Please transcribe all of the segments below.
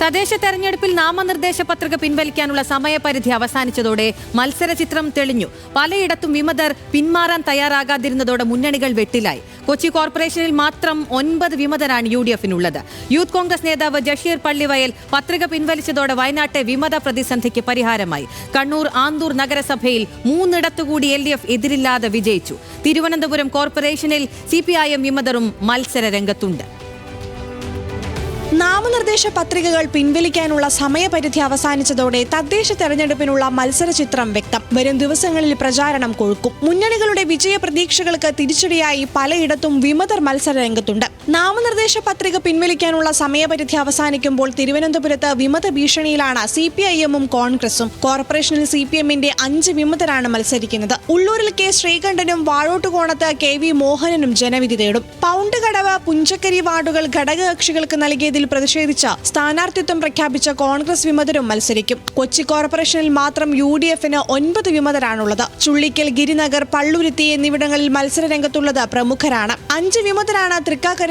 തദ്ദേശ തെരഞ്ഞെടുപ്പിൽ നാമനിർദ്ദേശ പത്രിക പിൻവലിക്കാനുള്ള സമയപരിധി അവസാനിച്ചതോടെ മത്സര ചിത്രം തെളിഞ്ഞു. പലയിടത്തും വിമതർ പിന്മാറാൻ തയ്യാറാകാതിരുന്നതോടെ മുന്നണികൾ വെട്ടിലായി. കൊച്ചി കോർപ്പറേഷനിൽ മാത്രം ഒൻപത് വിമതരാണ് യു ഡി എഫിനുള്ളത് യൂത്ത് കോൺഗ്രസ് നേതാവ് ജഷീർ പള്ളിവയൽ പത്രിക പിൻവലിച്ചതോടെ വയനാട്ടെ വിമത പ്രതിസന്ധിക്ക് പരിഹാരമായി. കണ്ണൂർ ആന്തൂർ നഗരസഭയിൽ മൂന്നിടത്തുകൂടി എൽ ഡി എഫ് എതിരില്ലാതെ വിജയിച്ചു. തിരുവനന്തപുരം കോർപ്പറേഷനിൽ സി പി ഐ എം വിമതരും മത്സര രംഗത്തുണ്ട് നാമനിർദ്ദേശ പത്രികകൾ പിൻവലിക്കാനുള്ള സമയപരിധി അവസാനിച്ചതോടെ തദ്ദേശ തെരഞ്ഞെടുപ്പിനുള്ള മത്സര ചിത്രം വ്യക്തം. വരും ദിവസങ്ങളിൽ പ്രചാരണം കൊഴുക്കും. മുന്നണികളുടെ വിജയ പ്രതീക്ഷകൾക്ക് തിരിച്ചടിയായി പലയിടത്തും വിമതർ മത്സര രംഗത്തുണ്ട് നാമനിർദ്ദേശ പത്രിക പിൻവലിക്കാനുള്ള സമയപരിധി അവസാനിക്കുമ്പോൾ തിരുവനന്തപുരത്ത് വിമത ഭീഷണിയിലാണ് സി പി ഐ എമ്മും കോൺഗ്രസും. കോർപ്പറേഷനിൽ സി പി എമ്മിന്റെ അഞ്ച് വിമതരാണ് മത്സരിക്കുന്നത്. ഉള്ളൂരിൽ കെ ശ്രീകണ്ഠനും വാഴോട്ടുകോണത്ത് കെ വി മോഹനനും ജനവിധി തേടും. പൗണ്ട് കടവ് പുഞ്ചക്കരി വാർഡുകൾ ഘടകകക്ഷികൾക്ക് നൽകിയതിൽ പ്രതിഷേധിച്ച് സ്ഥാനാർത്ഥിത്വം പ്രഖ്യാപിച്ച കോൺഗ്രസ് വിമതരും മത്സരിക്കും. കൊച്ചി കോർപ്പറേഷനിൽ മാത്രം യു ഡി എഫിന് ഒൻപത് വിമതരാണുള്ളത്. ചുള്ളിക്കൽ ഗിരിനഗർ പള്ളുരുത്തി എന്നിവിടങ്ങളിൽ മത്സര രംഗത്തുള്ളത് പ്രമുഖരാണ്. അഞ്ച് വിമതരാണ്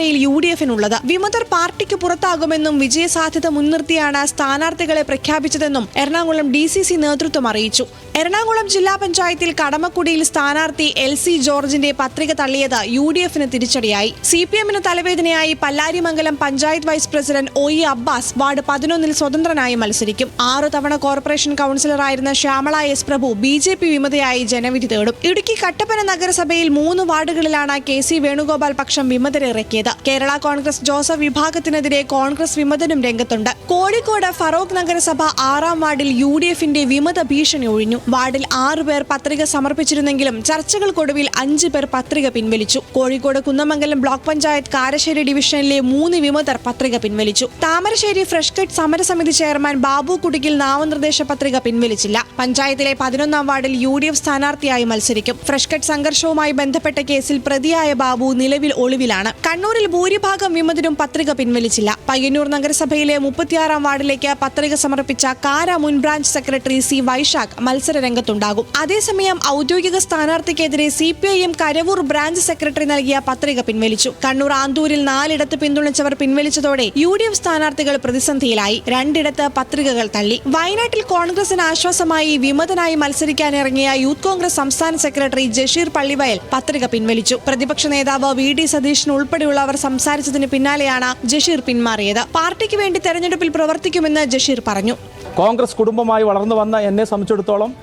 തൃക്കാക്കരയിൽ യു ഡി എഫിനുള്ളത് വിമതർ പാർട്ടിക്ക് പുറത്താകുമെന്നും വിജയസാധ്യത മുൻനിർത്തിയാണ് സ്ഥാനാർത്ഥികളെ പ്രഖ്യാപിച്ചതെന്നും എറണാകുളം ഡി സി സി നേതൃത്വം അറിയിച്ചു. എറണാകുളം ജില്ലാ പഞ്ചായത്തിൽ കടമക്കുടിയിൽ സ്ഥാനാർത്ഥി എൽ സി ജോർജിന്റെ പത്രിക തള്ളിയത് യു ഡി എഫിന് തിരിച്ചടിയായി. സി പി എമ്മിന് തലവേദനയായി Pallarimangalam panchayat vice president O E Abbas ward പതിനൊന്നിൽ സ്വതന്ത്രനായി മത്സരിക്കും. ആറു തവണ corporation കൗൺസിലറായിരുന്ന Shyamala S Prabhu B J P വിമതയായി ജനവിധി തേടും. ഇടുക്കി കട്ടപ്പന നഗരസഭയിൽ മൂന്ന് വാർഡുകളിലാണ് കെ സി വേണുഗോപാൽ പക്ഷം വിമതരെ ഇറക്കിയത്. കേരള കോൺഗ്രസ് ജോസഫ് വിഭാഗത്തിനെതിരെ കോൺഗ്രസ് വിമതനും രംഗത്തുണ്ട്. കോഴിക്കോട് ഫറോക്ക് നഗരസഭ ആറാം വാർഡിൽ യു ഡി എഫിന്റെ വിമത ഭീഷണി ഒഴിഞ്ഞു. വാർഡിൽ ആറുപേർ പത്രിക സമർപ്പിച്ചിരുന്നെങ്കിലും ചർച്ചകൾക്കൊടുവിൽ അഞ്ചു പേർ പത്രിക പിൻവലിച്ചു. കോഴിക്കോട് കുന്നമംഗലം ബ്ലോക്ക് പഞ്ചായത്ത് കാരശ്ശേരി ഡിവിഷനിലെ മൂന്ന് വിമതർ പത്രിക പിൻവലിച്ചു. താമരശ്ശേരി ഫ്രഷ് കട്ട് സമരസമിതി ചെയർമാൻ ബാബു കുടുക്കിൽ നാമനിർദ്ദേശ പത്രിക പിൻവലിച്ചില്ല. പഞ്ചായത്തിലെ പതിനൊന്നാം വാർഡിൽ യു ഡി എഫ് സ്ഥാനാർത്ഥിയായി മത്സരിക്കും. ഫ്രഷ് കട്ട് സംഘർഷവുമായി ബന്ധപ്പെട്ട കേസിൽ പ്രതിയായ ബാബു നിലവിൽ ഒളിവിലാണ്. കണ്ണൂരിൽ ഭൂരിഭാഗം വിമതരും പത്രിക പിൻവലിച്ചില്ല. പയ്യന്നൂർ നഗരസഭയിലെ മുപ്പത്തിയാറാം വാർഡിലേക്ക് പത്രിക സമർപ്പിച്ച കാര മുൻ ബ്രാഞ്ച് സെക്രട്ടറി സി വൈശാഖ് മത്സര രംഗത്തുണ്ടാകും. അതേസമയം ഔദ്യോഗിക സ്ഥാനാർത്ഥിക്കെതിരെ C P I M Karavoor branch secretary നൽകിയ പത്രിക പിൻവലിച്ചു. കണ്ണൂർ ആന്തൂരിൽ നാലിടത്ത് പിന്തുണച്ചവർ പിൻവലിച്ചതോടെ യു ഡി എഫ് സ്ഥാനാർത്ഥികൾ പ്രതിസന്ധിയിലായി. രണ്ടിടത്ത് പത്രികകൾ തള്ളി. വയനാട്ടിൽ കോൺഗ്രസിന് ആശ്വാസമായി വിമതനായി മത്സരിക്കാനിറങ്ങിയ യൂത്ത് കോൺഗ്രസ് സംസ്ഥാന സെക്രട്ടറി ജഷീർ പള്ളിവയൽ പത്രിക പിൻവലിച്ചു. പ്രതിപക്ഷ നേതാവ് വി ഡി സതീശൻ ഉൾപ്പെടെയുള്ളവർ സംസാരിച്ചതിന് പിന്നാലെയാണ് ജഷീർ പിന്മാറിയത്. പാർട്ടിക്ക് വേണ്ടി തെരഞ്ഞെടുപ്പിൽ പ്രവർത്തിക്കുമെന്ന് ജഷീർ പറഞ്ഞു. കോൺഗ്രസ് കുടുംബമായി വളർന്നു വന്ന എന്നെ സംബന്ധിച്ചിടത്തോളം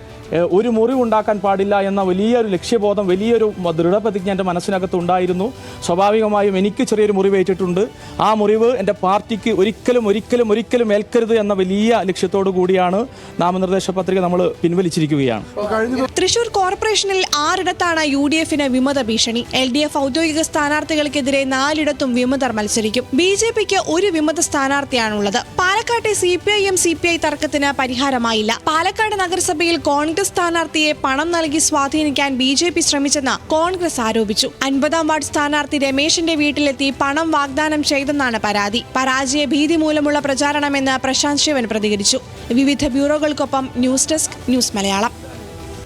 ഒരു മുറിവ് ഉണ്ടാക്കാൻ പാടില്ല എന്ന വലിയൊരു ലക്ഷ്യബോധം വലിയൊരു ദൃഢപ്രതിജ്ഞ എന്റെ മനസ്സിനകത്ത് ഉണ്ടായിരുന്നു. സ്വാഭാവികമായും എനിക്ക് ചെറിയൊരു മുറിവേറ്റിട്ടുണ്ട് ആ മുറിവ് എന്റെ പാർട്ടിക്ക് ഒരിക്കലും ഒരിക്കലും ഒരിക്കലും ഏൽക്കരുത് എന്ന വലിയ ലക്ഷ്യത്തോടു കൂടിയാണ് നാമനിർദ്ദേശ പത്രിക നമ്മൾ പിൻവലിച്ചിരിക്കുകയാണ്. തൃശൂർ കോർപ്പറേഷനിൽ ആറിടത്താണ് യു ഡി എഫിന് വിമത ഭീഷണി. എൽ ഡി എഫ് ഔദ്യോഗിക സ്ഥാനാർത്ഥികൾക്കെതിരെ നാലിടത്തും വിമതർ മത്സരിക്കും. ബി ജെ പിക്ക് ഒരു വിമത സ്ഥാനാർത്ഥിയാണുള്ളത്. പാലക്കാട്ടെ C P I M C P I തർക്കത്തിന് പരിഹാരമായില്ല. പാലക്കാട് നഗരസഭയിൽ കോൺഗ്രസ് സ്ഥാനാർത്ഥിയെ പണം നൽകി സ്വാധീനിക്കാൻ ബി ജെ പി ശ്രമിച്ചെന്ന് കോൺഗ്രസ് ആരോപിച്ചു. അൻപതാം വാർഡ് സ്ഥാനാർത്ഥി രമേശിന്റെ വീട്ടിലെത്തി പണം വാഗ്ദാനം ചെയ്തെന്നാണ് പരാതി. പരാജയ ഭീതി മൂലമുള്ള പ്രചാരണമെന്ന് പ്രശാന്ത് ശിവൻ പ്രതികരിച്ചു. വിവിധ ബ്യൂറോകൾക്കൊപ്പം ന്യൂസ് ഡെസ്ക് ന്യൂസ് മലയാളം.